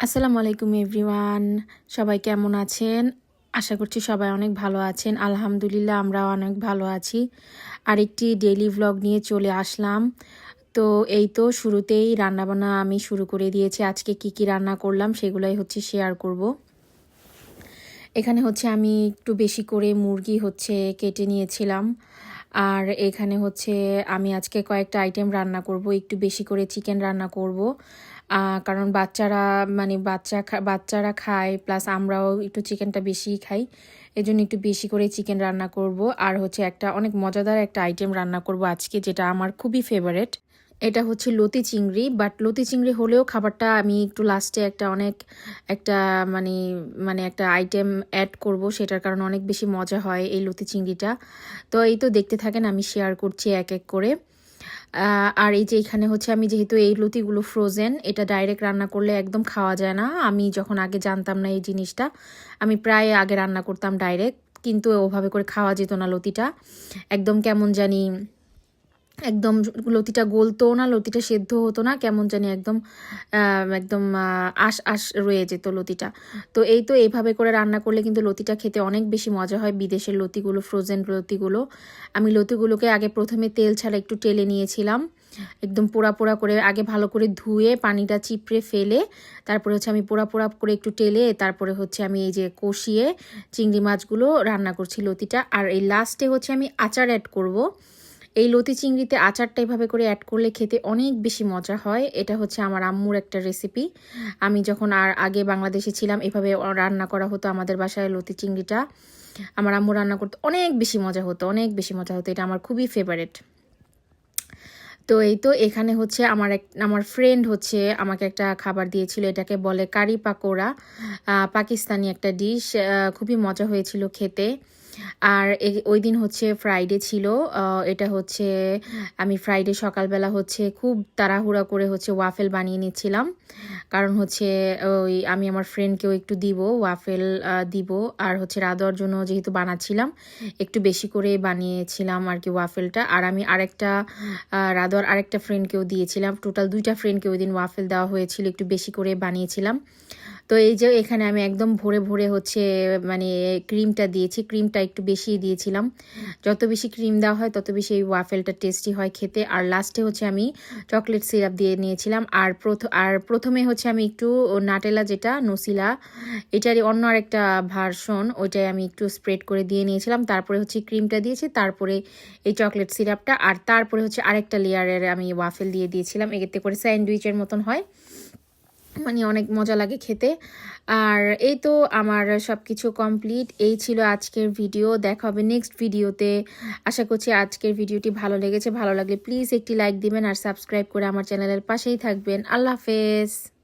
আসসালামু আলাইকুম, এভরিওয়ান। সবাই কেমন আছেন? আশা করছি সবাই অনেক ভালো আছেন। আলহামদুলিল্লাহ আমরা অনেক ভালো আছি। আরেকটি ডেইলি ভ্লগ নিয়ে চলে আসলাম। তো এই তো শুরুতেই রান্নাবান্না আমি শুরু করে দিয়েছি। আজকে কি কি রান্না করলাম সেগুলাই হচ্ছে শেয়ার করব। এখানে হচ্ছে আমি একটু বেশি করে মুরগি হচ্ছে কেটে নিয়েছিলাম। আর এখানে হচ্ছে আমি আজকে কয়েকটা আইটেম রান্না করব, একটু বেশি করে চিকেন রান্না করব। কারণ বাচ্চারা মানে বাচ্চা বাচ্চারা খায় প্লাস আমরাও একটু চিকেনটা বেশিই খাই, এজন্য একটু বেশি করে চিকেন রান্না করব। আর হচ্ছে একটা অনেক মজাদার একটা আইটেম রান্না করব আজকে, যেটা আমার খুবই ফেভারেট এটা হচ্ছে লতি চিংড়ি বাট লতি চিংড়ি হলেও খাবারটা আমি একটু লাস্টে একটা অনেক, একটা মানে মানে একটা আইটেম অ্যাড করব, সেটার কারণে অনেক বেশি মজা হয় এই লতি চিংড়িটা। তো এই তো দেখতে থাকেন, আমি শেয়ার করছি এক এক করে। আর এই যে এখানে হচ্ছে আমি যেহেতু এই লতিগুলো ফ্রোজেন এটা ডাইরেক্ট রান্না করলে একদম খাওয়া যায় না। আমি যখন আগে জানতাম না এই জিনিসটা, আমি প্রায় আগে রান্না করতাম ডাইরেক্ট কিন্তু ওভাবে করে খাওয়া যেত না লতিটা। একদম কেমন জানি একদম লতিটা গলতো না, লতিটা সেদ্ধ হতো না, কেমন জানি একদম একদম আশ আশ রয়ে যেত লতিটা। তো এই তো এইভাবে করে রান্না করলে কিন্তু লতিটা খেতে অনেক বেশি মজা হয় বিদেশের লতিগুলো ফ্রোজেন লতিগুলো। আমি লতিগুলোকে আগে প্রথমে তেল ছাড়া একটু টেলে নিয়েছিলাম, একদম পোড়া পোড়া করে আগে ভালো করে ধুয়ে পানিটা চিপড়ে ফেলে, তারপরে হচ্ছে আমি পোড়া পোড়া করে একটু টেলে, তারপরে হচ্ছে আমি এই যে কষিয়ে চিংড়ি মাছগুলো রান্না করছি লতিটা। আর এই লাস্টে হচ্ছে আমি আচার অ্যাড করব। এই লতি চিংড়িতে আচারটা এভাবে করে অ্যাড করলে খেতে অনেক বেশি মজা হয়। এটা হচ্ছে আমার আম্মুর একটা রেসিপি আমি যখন আর আগে বাংলাদেশে ছিলাম, এভাবে রান্না করা হতো আমাদের বাসায় লতি চিংড়িটা। আমার আম্মু রান্না করতে অনেক বেশি মজা হতো, অনেক বেশি মজা হতো। এটা আমার খুবই ফেভারেট তো এই তো এখানে হচ্ছে আমার এক, আমার ফ্রেন্ড হচ্ছে আমাকে একটা খাবার দিয়েছিল। এটাকে বলে কারি পাকোড়া। পাকিস্তানি একটা ডিশ খুবই মজা হয়েছিল খেতে। আর ওই দিন হচ্ছে ফ্রাইডে ছিল এটা হচ্ছে আমি ফ্রাইডে সকালবেলা হচ্ছে খুব তাড়াহুড়া করে হচ্ছে ওয়াফেল বানিয়ে নিচ্ছিলাম। কারণ হচ্ছে ওই আমি আমার ফ্রেন্ডকেও একটু দিব ওয়াফেল দিব। আর হচ্ছে রাদর জন্য যেহেতু বানাচ্ছিলাম, একটু বেশি করে বানিয়েছিলাম আর কি ওয়াফেলটা আর আমি আরেকটা রাদর আরেকটা ফ্রেন্ডকেও দিয়েছিলাম। টোটাল দুইটা ফ্রেন্ডকে ওই দিন ওয়াফেল দেওয়া হয়েছিল, একটু বেশি করে বানিয়েছিলাম। তো এই যে এখানে আমি একদম ভরে ভরে হচ্ছে মানে ক্রিমটা দিয়েছি, ক্রিমটা একটু বেশি দিয়েছিলাম। যত বেশি ক্রিম দেওয়া হয়, তত বেশি এই ওয়াফেলটা টেস্টি হয় খেতে। আর লাস্টে হচ্ছে আমি চকলেট সিরাপ দিয়ে নিয়েছিলাম। আর প্রথম আর প্রথমে হচ্ছে আমি একটু নাটেলা যেটা, নসিলা, এটারই অন্য আরেকটা ভার্সন, ওইটাই আমি একটু স্প্রেড করে দিয়ে নিয়েছিলাম। তারপরে হচ্ছে ক্রিমটা দিয়েছি, তারপরে এই চকলেট সিরাপটা, আর তারপরে হচ্ছে আরেকটা লেয়ারের আমি ওয়াফেল দিয়ে দিয়েছিলাম। এতে করে স্যান্ডউইচের মতন হয়। মানে অনেক মজা লাগে খেতে। আর এই তো আমার সব কিছু কমপ্লিট এই ছিল আজকের ভিডিও দেখা হবে নেক্সট ভিডিওতে আশা করছি আজকের ভিডিওটি ভালো লেগেছে। ভালো লাগলে প্লিজ একটি লাইক দিবেন আর সাবস্ক্রাইব করে আমার চ্যানেলের পাশেই থাকবেন। আল্লাহ হাফেজ।